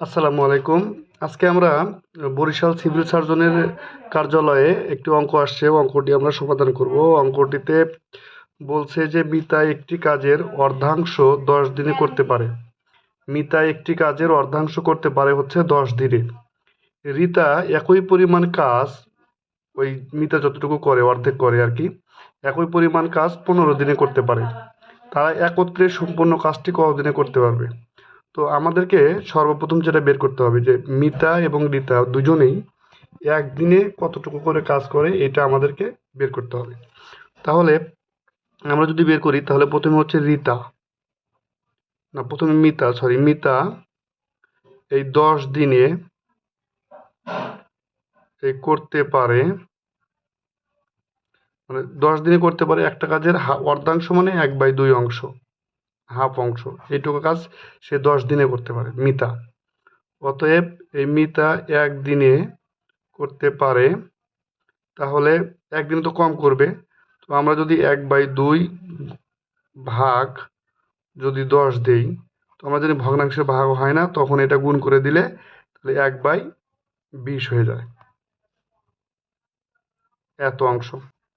আসসালামু আলাইকুম। আজকে আমরা বরিশাল সিভিল সার্জনের কার্যালয়ে একটি অঙ্ক আসছে। অঙ্কটি আমরা সমাধান করব। অঙ্কটিতে বলছে যে মিতা একটি কাজের অর্ধাংশ দশ দিনে করতে পারে। মিতা একটি কাজের অর্ধাংশ করতে পারে হচ্ছে দশ দিনে। রিতা একই পরিমাণ কাজ ওই মিতা যতটুকু করে, অর্ধেক করে আর কি, একই পরিমাণ কাজ পনেরো দিনে করতে পারে। তারা একত্রে সম্পূর্ণ কাজটি কতদিনে করতে পারবে? তো আমাদেরকে সর্বপ্রথম যেটা বের করতে হবে যে মিতা এবং রিতা দুজনেই একদিনে কতটুকু করে কাজ করে এটা আমাদেরকে বের করতে হবে। তাহলে আমরা যদি বের করি, তাহলে প্রথমে হচ্ছে রিতা। না, প্রথমে মিতা সরি মিতা এই দশ দিনে এই করতে পারে মানে দশ দিনে করতে পারে একটা কাজের অর্ধাংশ মানে এক বাই দুই অংশ। হাফ অংশ। এইটুকু কাজ সে দশ দিনে করতে পারে, মিতা। অতএব এই মিতা একদিনে করতে পারে, তাহলে একদিন তো কম করবে। তো আমরা যদি এক বাই দুই ভাগ যদি দশ দেই, তো আমরা যদি ভগ্নাংশে ভাগ হয় না, তখন এটা গুণ করে দিলে তাহলে এক বাই বিশ হয়ে যায়। এত অংশ।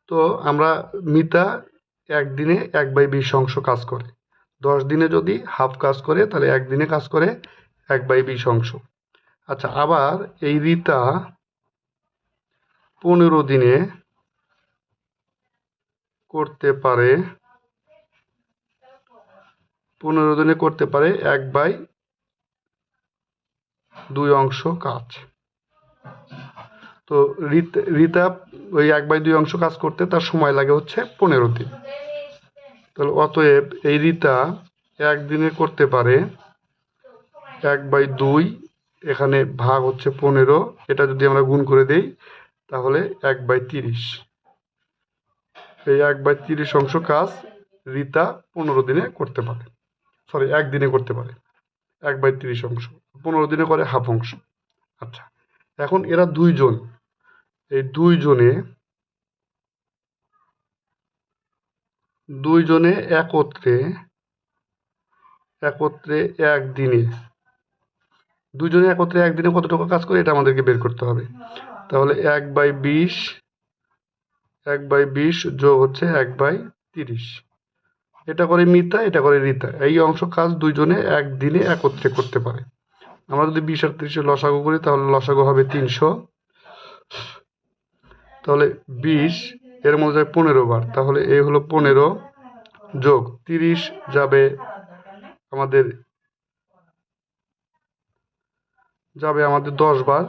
তো আমরা মিতা একদিনে এক বাই বিশ অংশ কাজ করে। দশ দিনে যদি হাফ কাজ করে, তাহলে একদিনে কাজ করে এক বাই বিশ অংশ। আচ্ছা আবার এই রিতা পনেরো দিনে করতে পারে, পনেরো দিনে করতে পারে এক বাই দুই অংশ কাজ। তো রিত- ওই এক বাই দুই অংশ কাজ করতে তার সময় লাগে হচ্ছে পনেরো দিন। তাহলে অতএব এই রিতা একদিনে করতে পারে এক বাই দুই, এখানে ভাগ হচ্ছে পনেরো, এটা যদি আমরা গুণ করে দেই, তাহলে এক বাই তিরিশ। এই এক বাই তিরিশ অংশ কাজ রিতা পনেরো দিনে করতে পারে। সরি একদিনে করতে পারে। এক বাই তিরিশ অংশ। পনেরো দিনে করে হাফ অংশ। আচ্ছা এখন এরা দুইজন। এই দুইজনে দুইজনে একত্রে একত্রে একদিনে। দুজনে একত্রে একদিনে কতটুকু কাজ করে এটা আমাদেরকে বের করতে হবে। তাহলে এক বাই বিশ, এক বাই বিশ যোগ হচ্ছে এক বাই তিরিশ। এটা করে মিতা, এটা করে রিতা। এই অংশ কাজ দুইজনে একদিনে একত্রে করতে পারে। আমরা যদি বিশ আর তিরিশে লসাগু করি, তাহলে লসাগু হবে তিনশো। তাহলে বিশ এর মধ্যে পনেরো বার। তাহলে এই হলো পনেরো যোগ তিরিশ যাবে আমাদের যাবে আমাদের দশ বার।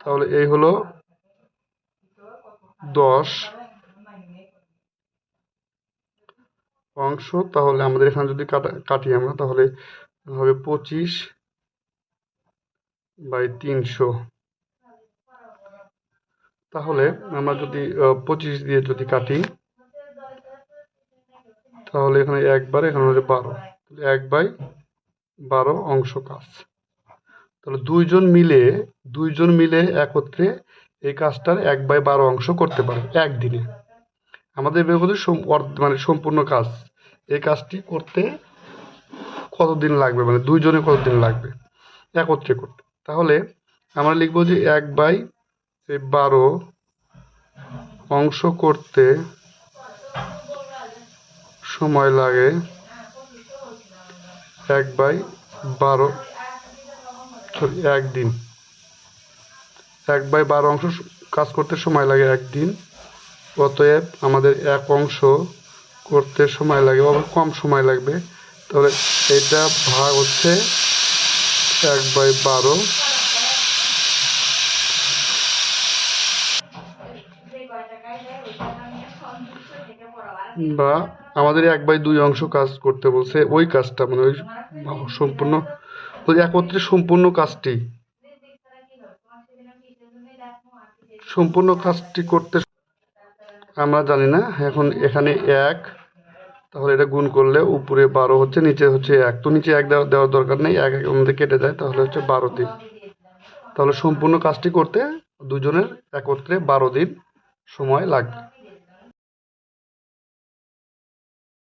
তাহলে এই হলো দশ অংশ। তাহলে আমাদের এখানে যদি কাটা, কাটি আমরা, তাহলে হবে পঁচিশ বাই তিনশো। তাহলে আমরা যদি পঁচিশ দিয়ে যদি কাটি, তাহলে এখানে একবার এখানে হচ্ছে বারো। এক বাই বারো অংশ কাজ। তাহলে দুইজন মিলে দুইজন মিলে একত্রে এই কাজটার এক বাই বারো অংশ করতে পারে একদিনে। আমাদের বের মানে সম্পূর্ণ কাজ। এই কাজটি করতে কতদিন লাগবে? মানে দুইজনে কতদিন লাগবে? একত্রে করতে। তাহলে আমরা লিখব যে এক বাই এই বারো অংশ করতে সময় লাগে এক বাই বারো sorry, একদিন এক বাই বারো অংশ কাজ করতে সময় লাগে একদিন অতএব আমাদের এক অংশ করতে সময় লাগে আবার কম সময় লাগবে। তাহলে এটা ভাগ হচ্ছে এক বাই বারো বা আমাদের এক বাই দুই অংশ কাজ করতে বলছে, ওই কাজটা মানে ওই সম্পূর্ণ একত্রে সম্পূর্ণ কাজটি। সম্পূর্ণ কাজটি করতে আমরা জানি না, এখন এখানে এক, তাহলে এটা গুণ করলে উপরে বারো হচ্ছে, নিচে হচ্ছে এক। তো নিচে এক দেওয়া দেওয়ার দরকার নেই, এক মধ্যে কেটে যায়, তাহলে হচ্ছে বারো দিন। তাহলে সম্পূর্ণ কাজটি করতে দুজনের একত্রে বারো দিন সময় লাগবে।